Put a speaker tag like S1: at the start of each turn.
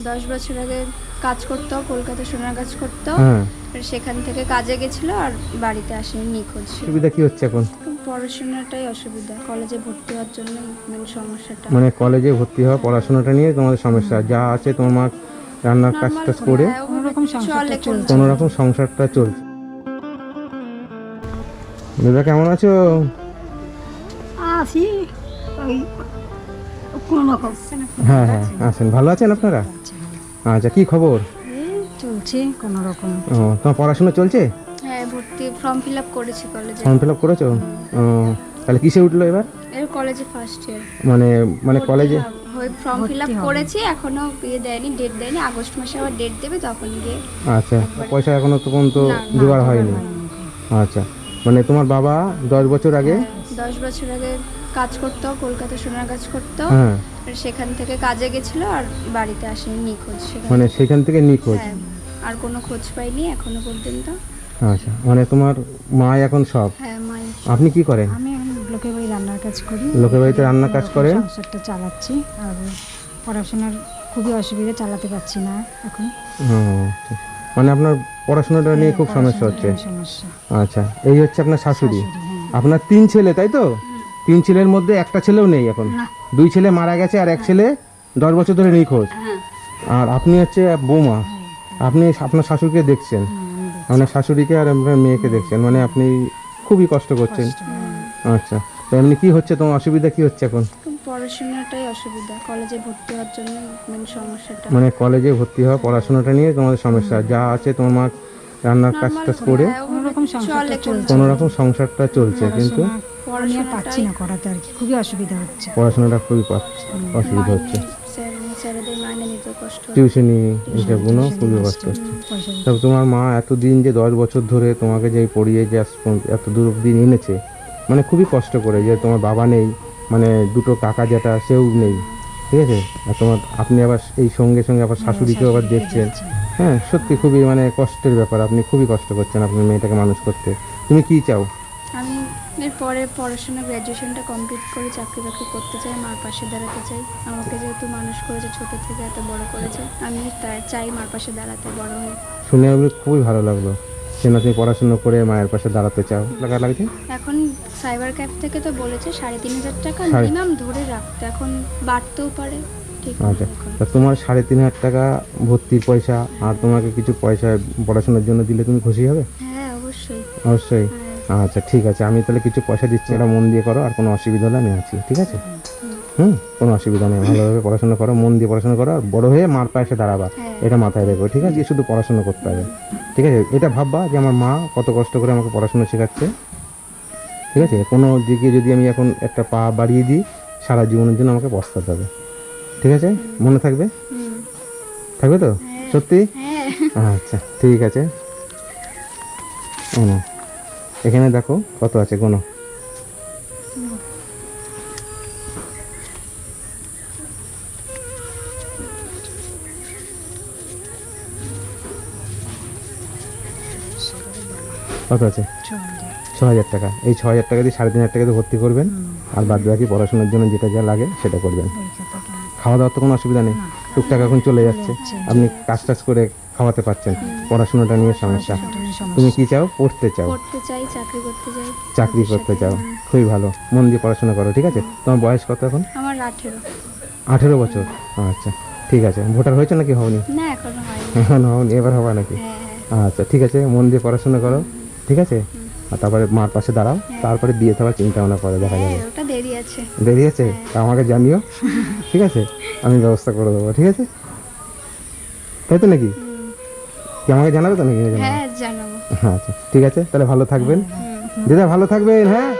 S1: দশ বছর আগে কাজ করতো কলকাতা সোনার কাজ করতো।
S2: হ্যাঁ।
S1: সেখান থেকে কাজে গেছিল আর বাড়িতে আসেনি নিখোঁজ
S2: সুবিধা কি হচ্ছে এখন?
S1: পড়াশোনাটাই অসুবিধা কলেজে ভর্তি হওয়ার জন্য মেন সমস্যাটা।
S2: মানে কলেজে ভর্তি হওয়া পড়াশোনাটা নিয়ে তোমাদের সমস্যা যা আছে তোমার মা রান্নার কাজ টাজ করে
S3: কোনোরকম সংসারটা চলছে।
S2: কোনো রকম সংসারটা চলছে। দিদা কেমন আছো?
S3: আছি। কোনো রকম
S2: হ্যাঁ হ্যাঁ আসেন ভালো আছেন আপনারা? আচ্ছা কি খবর?
S3: এই চলছে কোনো রকম।
S2: ও তোমার পড়াশোনা চলছে?
S1: হ্যাঁ ভর্তি ফর্ম ফিল আপ করেছি কলেজে
S2: ফর্ম ফিল আপ করেছ? ও তাহলে কিসে উঠল এবার?
S1: এর কলেজে ফার্স্ট ইয়ার
S2: মানে মানে কলেজে
S1: ফর্ম ফিল আপ করেছি এখনও ইয়ে দেয়নি ডেট দেয়নি। আগস্ট মাসে আবার ডেট দেবে তখন গিয়ে
S2: আচ্ছা পয়সা এখনও তো পর্যন্ত জোগাড় হয়নি। আচ্ছা মানে তোমার বাবা দশ বছর আগে?
S1: দশ বছর আগে কাজ করতো কলকাতা সোনার কাজ করতো।
S2: হ্যাঁ।
S1: সেখান থেকে কাজে গেছিল আর বাড়িতে আসেনি নিখোঁজ
S2: মানে সেখান থেকে নিখোঁজ?
S1: হ্যাঁ আর কোনো খোঁজ পাইনি এখনও পর্যন্ত।
S2: আচ্ছা মানে তোমার মা এখন সব?
S1: হ্যাঁ মাই।
S2: আপনি কি করেন?
S3: আমি লোকের বাড়ি রান্নার কাজ করি।
S2: লোকের বাড়িতে রান্নার কাজ করেন?
S3: সংসারটা চালাচ্ছি আর পড়াশোনার খুবই অসুবিধা চালাতে পারছি না এখন।
S2: আচ্ছা। মানে আপনার পড়াশোনাটা নিয়ে খুব সমস্যা হচ্ছে? আচ্ছা এই হচ্ছে আপনার শাশুড়ি।
S3: হ্যাঁ।
S2: আপনার তিন ছেলে তাই তো? তিন ছেলের মধ্যে একটা ছেলেও নেই এখন। দুই ছেলে মারা গেছে আর এক ছেলে দশ বছর ধরে নিখোঁজ।
S3: হ্যাঁ।
S2: আর আপনি হচ্ছে বৌমা। আপনি আপনার শাশুড়িকে দেখছেন?
S3: হ্যাঁ,
S2: আপনার শাশুড়িকে আর আপনার মেয়েকে দেখছেন? মানে আপনি খুবই কষ্ট করছেন। আচ্ছা তো এমনি কী হচ্ছে? তোমার অসুবিধা কী হচ্ছে এখন?
S1: পড়াশোনাটাই অসুবিধা। কলেজে ভর্তি হওয়ার জন্য মেন সমস্যাটা।
S2: মানে কলেজে ভর্তি হওয়া পড়াশোনাটা নিয়ে তোমাদের সমস্যা। যা আছে তোমার মা রান্নার কাজ টাজ করে কোনো রকম সংসারটা চলছে কিন্তু
S3: পড়াশোনা পাচ্ছি না করাতে আর কি খুবই অসুবিধা হচ্ছে।
S2: পড়াশোনাটা খুবই অসুবিধা হচ্ছে। টিউশনি এইসবগুলো খুবই কষ্ট হচ্ছে। তবে তোমার মা এতদিন যে দশ বছর ধরে তোমাকে যে পড়িয়ে যে এত দূর অব্দি এনেছে মানে খুবই কষ্ট করে যে তোমার বাবা নেই মানে দুটো কাকা যেটা সেও নেই। ঠিক আছে? আর তোমার আপনি আবার এই সঙ্গে সঙ্গে আবার শাশুড়িকেও আবার দেখছেন। হ্যাঁ সত্যি খুবই মানে কষ্টের ব্যাপার। আপনি খুবই কষ্ট করছেন আপনার মেয়েটাকে মানুষ করতে। তুমি কি চাও?
S1: আমি এরপরে পড়াশোনা গ্র্যাজুয়েশনটা কমপ্লিট করে চাকরি বাকরি করতে চাই মার পাশে দাঁড়াতে চাই। আমাকে যেহেতু মানুষ করেছে ছোট থেকে এত বড় করেছে আমি চাই মার পাশে দাঁড়াতে বড় হয়ে।
S2: শুনে খুবই ভালো লাগল। সে না তুমি পড়াশোনা করে মায়ের পাশে দাঁড়াতে চাও? লাগা লাগছে
S1: এখন সাইবার ক্যাফ থেকে তো বলেছে সাড়ে তিন হাজার টাকা মিনিমাম ধরে রাখতে। এখন বাড়তেও পারে
S2: আচ্ছা। তা তোমার সাড়ে তিন হাজার টাকা ভর্তির পয়সা আর তোমাকে কিছু পয়সা পড়াশোনার জন্য দিলে তুমি খুশি হবে?
S1: হ্যাঁ অবশ্যই।
S2: অবশ্যই।
S1: হ্যাঁ।
S2: আচ্ছা ঠিক আছে। আমি তাহলে কিছু পয়সা দিচ্ছি এটা মন দিয়ে করো আর কোনো অসুবিধা হলে আমি আছি ঠিক আছে? হুম কোনো অসুবিধা নেই। ভালোভাবে পড়াশোনা করো মন দিয়ে পড়াশোনা করো আর বড় হয়ে মার পাশে দাঁড়াবা।
S1: হ্যাঁ।
S2: এটা মাথায় রেখো ঠিক আছে? শুধু পড়াশোনা করতে হবে। ঠিক আছে? এটা ভাববা যে আমার মা কত কষ্ট করে আমাকে পড়াশোনা শেখাচ্ছে। ঠিক আছে? কোনো দিকে যদি আমি এখন একটা পা বাড়িয়ে দিই সারা জীবনের জন্য আমাকে পস্তাতে হবে। ঠিক আছে? মনে থাকবে? থাকবে তো? সত্যি?
S1: হ্যাঁ।
S2: আচ্ছা ঠিক আছে। এখানে দেখো কত আছে কোনো কত আছে? ছ হাজার। টাকা। এই ছ হাজার টাকা দিয়ে সাড়ে তিন হাজার টাকা দিয়ে ভর্তি করবেন আর বাদ বাকি পড়াশোনার জন্য যেটা যা লাগে সেটা করবেন। খাওয়া দাওয়ার তো কোনো অসুবিধা নেই। টুকটাক এখন চলে যাচ্ছে। আপনি কাজ টাজ করে খাওয়াতে পারছেন। পড়াশোনাটা নিয়ে সমস্যা। তুমি কি চাও? পড়তে চাও।
S1: চাকরি করতে
S2: চাও। খুবই ভালো। মন দিয়ে পড়াশোনা করো ঠিক আছে? তোমার বয়স কত এখন?
S1: আমার আঠেরো।
S2: আঠেরো বছর? আচ্ছা ঠিক আছে। ভোটার হয়েছে নাকি হওনি?
S1: না
S2: এখন হওনি। এবার হবা নাকি?
S1: হ্যাঁ হ্যাঁ।
S2: আচ্ছা ঠিক আছে। মন দিয়ে পড়াশোনা করো। ঠিক আছে? আর তারপরে মার পাশে দাঁড়াও তারপরে বিয়ে থাকার চিন্তা ভাবনা করে দেখা যাবে।
S1: হ্যাঁ ওটা দেরি আছে।
S2: দেরি আছে? তা আমাকে জানিও ঠিক আছে? আমি ব্যবস্থা করে দেবো ঠিক আছে? তাই তো নাকি? কি আমাকে জানাবে তো নাকি?
S1: হ্যাঁ জানাব।
S2: আচ্ছা ঠিক আছে তাহলে ভালো থাকবেন। দিদা ভালো থাকবেন হ্যাঁ?